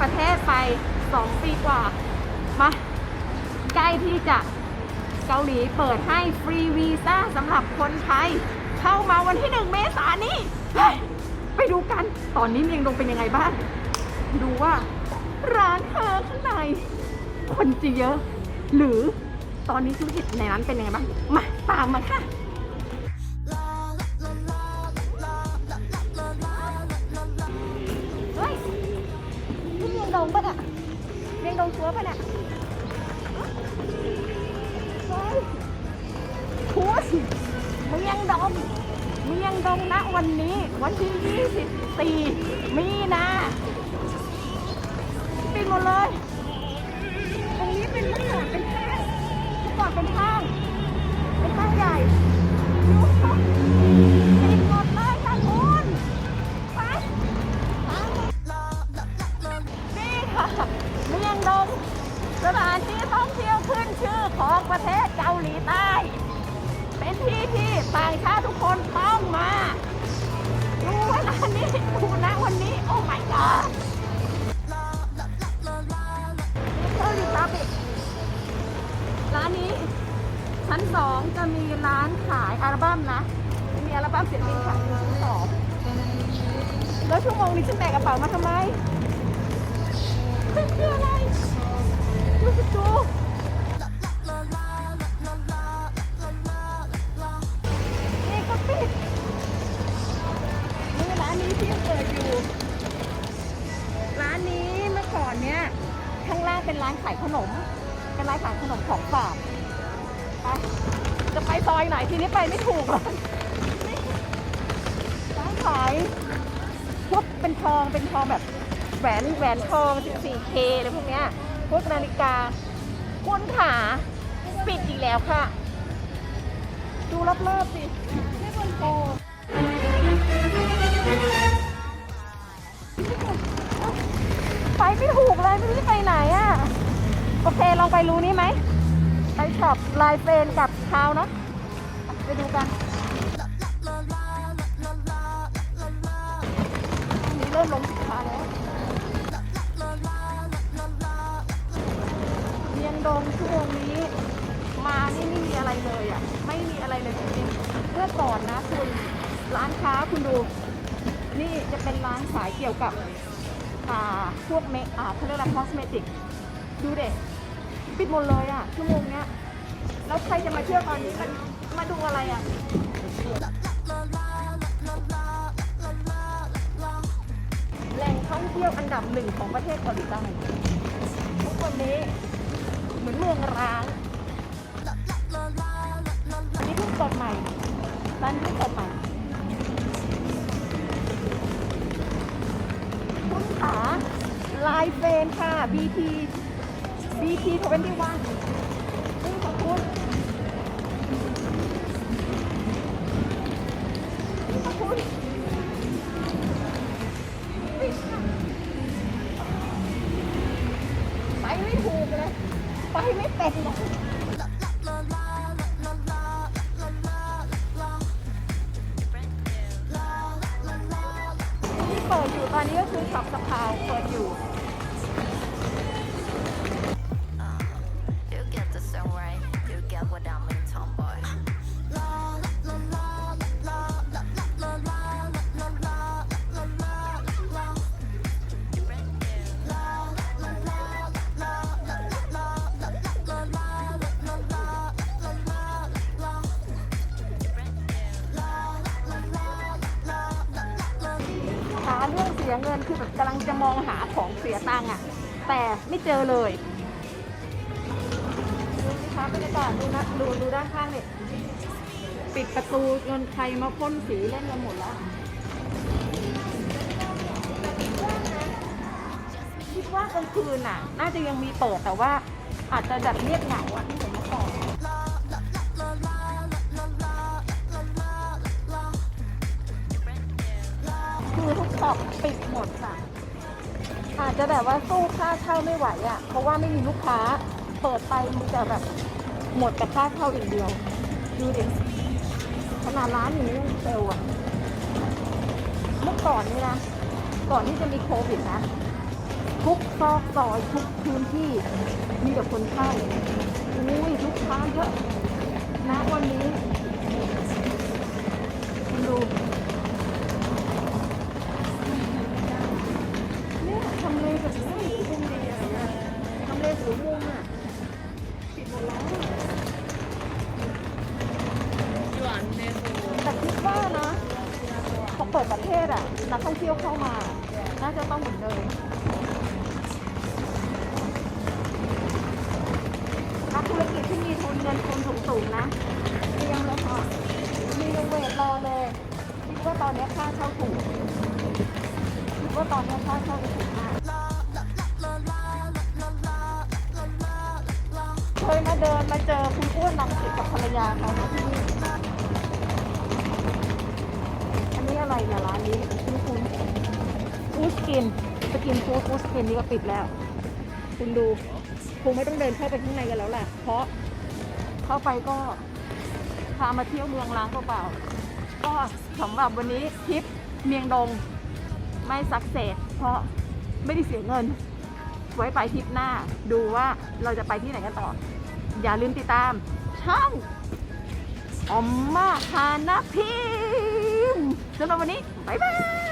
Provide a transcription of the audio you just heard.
ประเทศไปสองปีกว่า มาใกล้ที่จะเกาหลีเปิดให้ฟรีวีซ่าสำหรับคนไทย เข้ามาวันที่หนึ่งเมษายนนี้ไปดูกัน ตอนนี้เมียงดงเป็นยังไงบ้าง ดูว่าร้านค้าข้างใน คนจะเยอะ หรือตอนนี้ธุรกิจในร้านเป็นยังไงบ้าง มาตามมาค่ะ งปะเนี่ยเมียงดงชัวปะเนี่ยเฮ้ยชัวสิเมียงดงเมียงดงนะวันนี้ วันที่ 24 มีนาปิดหมดเลยตรงนี้เป็นเมื่อก่อนเป็นห้างเมื่อก่อนเป็นห้างเป็นห้างใหญ่ ที่ต่าทุกคนต้องมาดูเวลานี้ดูนะวันนี้ โอ้ my god เกาหลีตาบิกร้านนี้ ชั้นสองจะมีร้านขายอัลบั้มนะมีอัลบั้มศิลปินขายอยู่ชั้นสองแล้วชั่วโมงนี้ฉันแบกกระเป๋ามาทำไม เป็นร้านขายขนม เป็นร้านขายขนมของฝากไปจะไปซอยไหนทีนี้ไปไม่ถูกเลยนี่ร้านขายพวกเป็นทองเป็นทองแบบแหวนแหวนทอง 14K อะไรพวกเนี้ยพวกนาฬิกาคุณขาปิดอีกแล้วค่ะ ดูรอบๆสิไม่บนโก ไปไม่ถูกเลยไม่รู้จะไปไหนอะ โอเคลองไปรู้นี้ไหม ไปช็อปลายเฟรนกับเท้านะไปดูกันนี่เริ่มลงสินค้าแล้วเมียงดงชั่วโมงนี้ มานี่ไม่มีอะไรเลยอะ ไม่มีอะไรเลยจริงๆเมื่อก่อนนะคุณร้านค้าคุณดู นี่จะเป็นร้านขายเกี่ยวกับ อ่าพวกเมคอ่าเขาเรียกอะไรคอสเมติกดูเด็กปิดหมดเลยอะชั่วโมงเนี้ยแล้วใครจะมาเที่ยวตอนนี้มันมาดูอะไรอะแหล่งท่องเที่ยวอันดับหนึ่งของประเทศเกาหลีใต้ทุกวันนี้เหมือนเมืองร้างอันนี้เพิ่งเปิดใหม่ร้านเพิ่งเปิดใหม่ายเฟรนค่ะ BT BT 21นี่ขอบคุณขอบคุณไปไม่ถูกเลย ไปไม่เป็นเลยที่เปิดอยู่ตอนนี้ก็คือช็อปสะพาวเปิดอยู่ เรื่องเสียเงินคือแบบกำลังจะมองหาของเสียตังค์อะแต่ไม่เจอเลยดูสิคะบรรยากาศดูนะดูดูด้านข้างเนี่ยปิดประตูเงินใครมาพ่นสีเล่นกันหมดแล้วคิดว่ากลางคืนน่ะ น่าจะยังมีเปิดแต่ว่าอาจจะแบบเงียบเหงาอะที่ผมมาก่อน คือกปิดหมดค่ะ อาจจะแบบว่าสู้ค่าเช่าไม่ไหวอะ เพราะว่าไม่มีลูกค้า เปิดไปมีแต่แบบหมดแต่ค่าเช่าอย่างเดียว ดูดิขนาดร้านอย่างนี้เซลล์อะ เมื่อก่อนนี่นะ ก่อนที่จะมีโควิดนะ ทุกซอกซอยทุกพื้นที่มีแต่คนเข้าอุ้ยลูกค้าเยอะ นะวันนี้คุณดู ทำเลสวยมุมอะปิดหมดแล้วหยวนเมโซแต่คิดว่านะพอเปิดประเทศอะนักท่องเที่ยวเข้ามา น่าจะต้องเหมือนเดิมนักธุรกิจที่มีทุนเงินทุนสูงๆนะเตรียมเลยค่ะมีเวทรอเลยคิดว่าตอนนี้ค่าเช่าถูกคิดว่าตอนนี้ค่าเช่าถูกมาก เดินมาเจอคุณอ้วนนำสิทกับภรรยาเขานะที่นี่อันนี้อะไรเนี่ยร้านนี้คุณคุณฟูสกินสกินฟูดฟูสกินนี่ก็ปิดแล้ว คุณดูคงไม่ต้องเดินเข้าไปข้างในกันแล้วแหละ เพราะเข้าไปก็พามาเที่ยวเมืองล้างเปล่าๆก็สำหรับวันนี้ทริปเมียงดงไม่สักเซสเพราะไม่ได้เสียเงิน ไว้ไปทริปหน้าดูว่าเราจะไปที่ไหนกันต่อ อย่าลืมติดตาม ช่องอมมาฮานาพิมสำหรับวันนี้ บ๊ายบาย